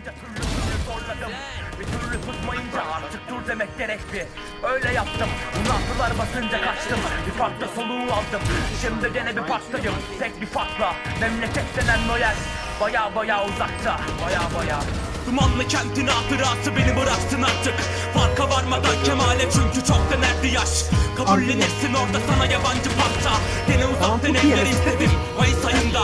Bakınca türlü türlü zorladım. Bir türlü tutmayınca artık dur demek gerek bir Öyle yaptım. Bunu akıllar basınca kaçtım. Bir farkla soluğu aldım. Şimdi gene bir parktayım Tek bir farkla. Memleket denen yer Baya baya uzakta. Baya baya. Dumanlı kentin hatırası? Beni bıraksın artık. Farka varmadan kemale çünkü çok denerdi yaş. Kabullenirsin orada sana yabancı parça Gene uzaktan çok iyi evler evet. istedim Mayıs ayında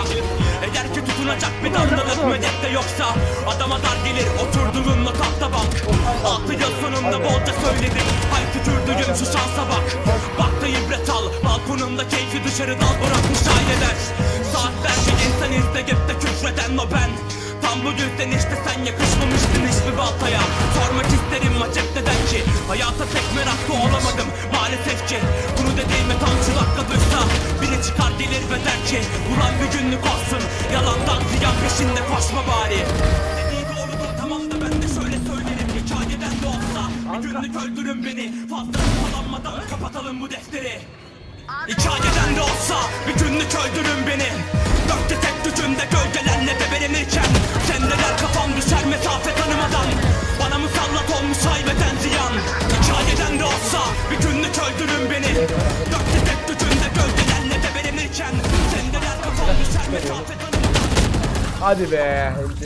Eğer ki tutunacak bir damlalık medet de yoksa. Adama dar gelir oturduğunla tahta bank. Altı yıl sonunda bolca söyledim. Hay tükürdüğüm şu şansa bak. Bak da ibret al. Balkonumda keyfi dışarı dal. Bırakmış aileler Saatlerce insan izleyip de küfreden o ben. Tam bu yüzden işte sen yakışmamıştın hiçbir baltaya. Sormak isterim acep neden ki? Hayata pek meraklı olamadım maalesef ki. Bunu dediğime tam şu dakika duysa Biri çıkar gelir ve der ki Ulan bir günlük olsun Yalandan ziyan peşinde koşma bari. Dediği doğrudur tamam da ben de şöyle söylerim. Hikayeden de olsa Bir günlük öldürün beni. Fazla kafalanmadan kapatalım bu defteri. Hikayeden de olsa bir günlük öldürün beni. Dörtte tek gücünde gölgelerle debelenirken Sendeler kafam düşer mesafe tanımadan. Bana musallat olmuş haybeden ziyan. Hikayeden de olsa bir günlük öldürün beni Hadi be.